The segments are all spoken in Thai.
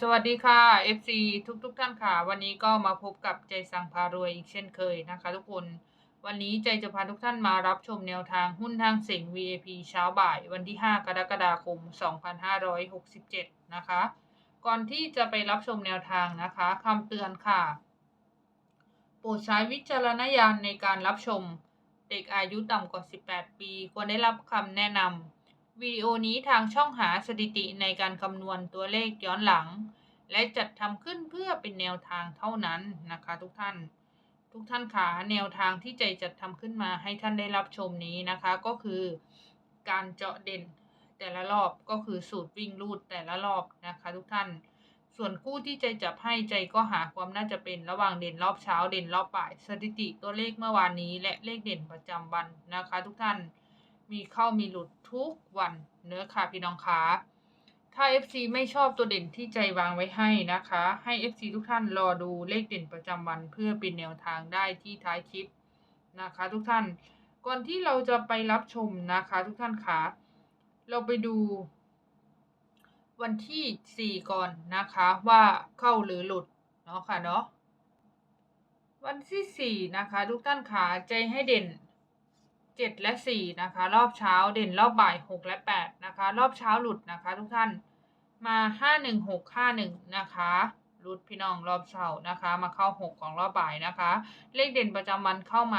สวัสดีค่ะ FC ทุกทุกๆท่านค่ะ วันนี้ก็มาพบกับใจสั่งพารวยอีกเช่นเคยนะคะทุกคน วันนี้ใจจะพาทุกท่านมารับชมแนวทางหุ้นทางเสียง VAP เช้าบ่าย วันที่ 5 กรกฎาคม 2567 นะคะ ก่อนที่จะไปรับชมแนวทางนะคะคำเตือนค่ะ โปรดใช้วิจารณญาณในการรับชม เด็กอายุต่ำกว่า 18 ปี ควรได้รับคำแนะนำ วิดีโอนี้ทางช่องหาสถิติในการคำนวณตัวเลขย้อนหลัง และจัดทำขึ้นเพื่อเป็นแนวทางเท่านั้นนะคะ ทุกท่าน ทุกท่านขาแนวทางที่ใจจัดทำขึ้นมาให้ท่านได้รับชมนี้นะคะ ก็คือการเจาะเด่นแต่ละรอบก็คือสูตรวิ่งรูดแต่ละรอบนะคะ ทุกท่าน ส่วนคู่ที่ใจจับให้ใจก็หาความน่าจะเป็นระหว่างเด่นรอบเช้าเด่นรอบบ่าย สถิติตัวเลขเมื่อวานนี้ และเลขเด่นประจำวันนะคะ ทุกท่าน มีเข้ามีหลุดทุกวันเนื้อค่ะพี่น้องคะถ้า FC ไม่ชอบตัวเด่นที่ใจวางไว้ให้นะคะ ให้ FC ทุกท่านรอดูเลขเด่นประจำวันเพื่อเป็นแนวทางได้ที่ท้ายคลิปนะคะ ทุกท่าน ก่อนที่เราจะไปรับชมนะคะ ทุกท่านคะเราไปดู วันที่ 4 ก่อนนะคะว่าเข้าหรือหลุดเนาะค่ะเนาะวันที่ 4 นะคะ ทุกท่านขาใจให้เด่น เจ็ดและสี่นะคะ รอบเช้าเด่นรอบบ่ายหกและแปดนะคะ รอบเช้าหลุดนะคะ ทุกท่านมาห้าหนึ่งหกห้าหนึ่งนะคะหลุดพี่น้องรอบเช้านะคะ มาเข้าหกของรอบบ่ายนะคะ เลขเด่นประจำวันเข้าไหม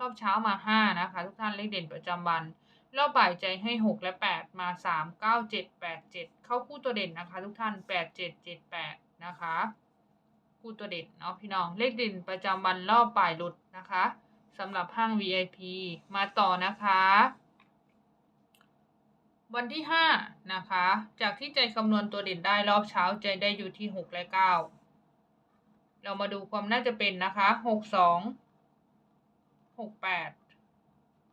รอบเช้ามาห้านะคะ ทุกท่านเลขเด่นประจำวัน รอบบ่ายใจให้หกและแปดมาสามเก้าเจ็ดแปดเจ็ดเข้าคู่ตัวเด่นนะคะ ทุกท่านแปดเจ็ดเจ็ดแปดนะคะ คู่ตัวเด่นเนาะพี่น้องเลขเด่นประจำวันรอบบ่ายหลุดนะคะ สำหรับห้าง VIP มาต่อนะคะ วันที่ 5 นะคะ จากที่ใจคำนวณตัวเด่นได้รอบเช้าใจได้อยู่ที่ 6 และ 9 เรามาดูความน่าจะเป็นนะคะ 6 2 6 8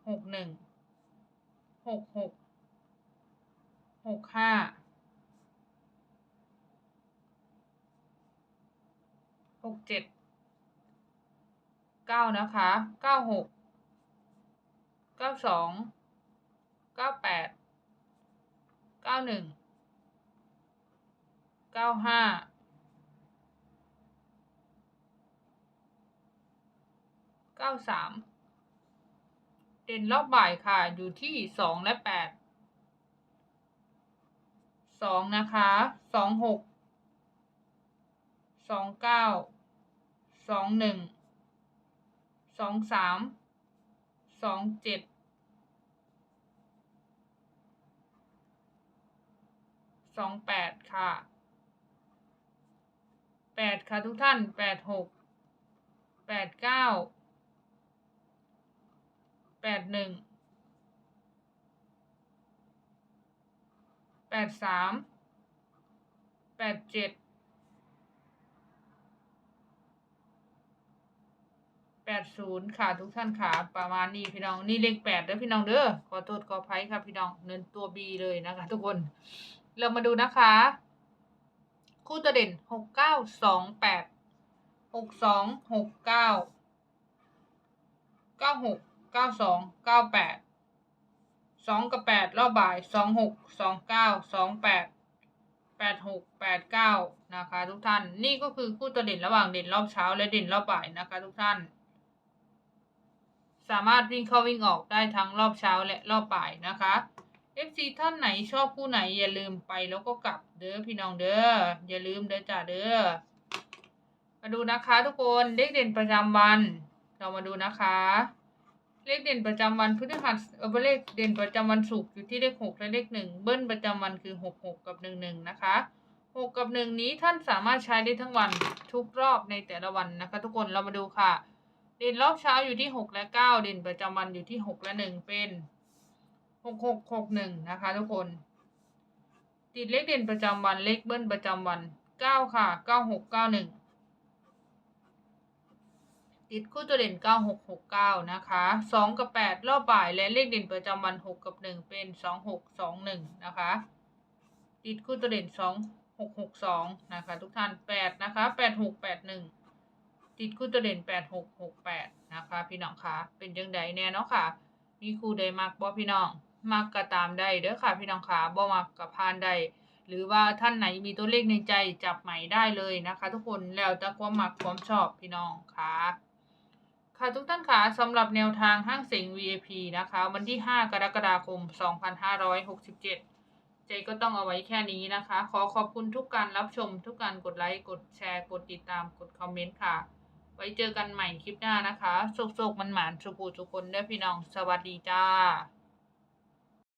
6 1 6 6 6 5 6 7 เก้านะคะเก้าหกเก้าสองเก้าแปดเก้าหนึ่งเก้าห้าเก้าสามเด่นรอบบ่ายค่ะอยู่ที่สองและแปดสองนะคะสองหกสองเก้าสองหนึ่ง สองสามสองเจ็ดสองแปดค่ะแปดค่ะทุกท่านแปดหกแปดเก้าแปดหนึ่งแปดสามแปดเจ็ด แปดศูนย์ค่ะทุกท่านค่ะประมาณนี้พี่น้องนี่เลขแปดเด้อพี่น้องเด้อขอโทษขออภัยค่ะพี่น้องเนินตัวบีเลยนะคะ ทุกคน เรามาดูนะคะ คู่ตัวเด่นหกเก้าสองแปดหกสองหกเก้าเก้าหกเก้าสองเก้าแปดสองกับแปดรอบบ่ายสองหกสองเก้าสองแปดแปดหกแปดเก้านะคะ ทุกท่าน นี่ก็คือคู่ตัวเด่นระหว่างเด่นรอบเช้าและเด่นรอบบ่ายนะคะ ทุกท่าน สามารถวิ่งเข้าวิ่งออกได้ทั้งรอบเช้าและรอบบ่ายนะคะ FC ท่านไหนชอบคู่ไหนอย่าลืมไปแล้วก็กลับเด้อพี่น้องเด้ออย่าลืมเด้อจ้าเด้อมาดูนะคะทุกคนเลขเด่นประจำวัน เรามาดูนะคะ เลขเด่นประจำวันพฤหัสเออเลขเด่นประจำวันศุกร์อยู่ที่เลขหกและเลขหนึ่งเบิ้ลประจำวันคือหกหกกับหนึ่งหนึ่งนะคะหกกับหนึ่งนี้ท่านสามารถใช้ได้ทั้งวันทุกรอบในแต่ละวันนะคะ ทุกคนเรามาดูค่ะ เด่นรอบเช้าอยู่ที่หกและเก้าเด่นประจำวันอยู่ที่หกและหนึ่งเป็นหกหกหกหนึ่งนะคะทุกคน ติดเลขเด่นประจำวันเลขเบิ้ลประจำวันเก้าค่ะเก้าหกเก้าหนึ่งติดคู่ตัวเด่นเก้าหกหกเก้านะคะสองกับแปดรอบบ่ายและเลขเด่นประจำวันหกกับหนึ่งเป็นสองหกสองหนึ่งนะคะ ติดคู่ตัวเด่นสองหกหกสองนะคะ ทุกท่านแปดนะคะแปดหกแปดหนึ่ง ติดคู่ตัวเด่นแปดหกหกแปดนะคะ พี่น้องคะเป็นจังใดแน่เนาะค่ะ มีคู่ใดมักบ่พี่น้องมักก็ตามได้เด้อค่ะ พี่น้องคะบ่มักก็ผ่านได้หรือว่าท่านไหนมีตัวเลขในใจจับใหม่ได้เลยนะคะ ทุกคนแล้วแต่ความมักความชอบพี่น้องค่ะค่ะทุกท่านค่ะสำหรับแนวทางห้างเสียง VIP นะคะ วันที่ 5 กรกฎาคม 2567เจก็ต้องเอาไว้แค่นี้นะคะ ขอขอบคุณทุกการรับชมทุกการกดไลค์ กดแชร์ กดติดตามกดคอมเมนต์ค่ะ ไว้เจอกันใหม่คลิปหน้านะคะสุกๆมันหมานสุกูทุกคนด้วยพี่น้อง สวัสดีจ้า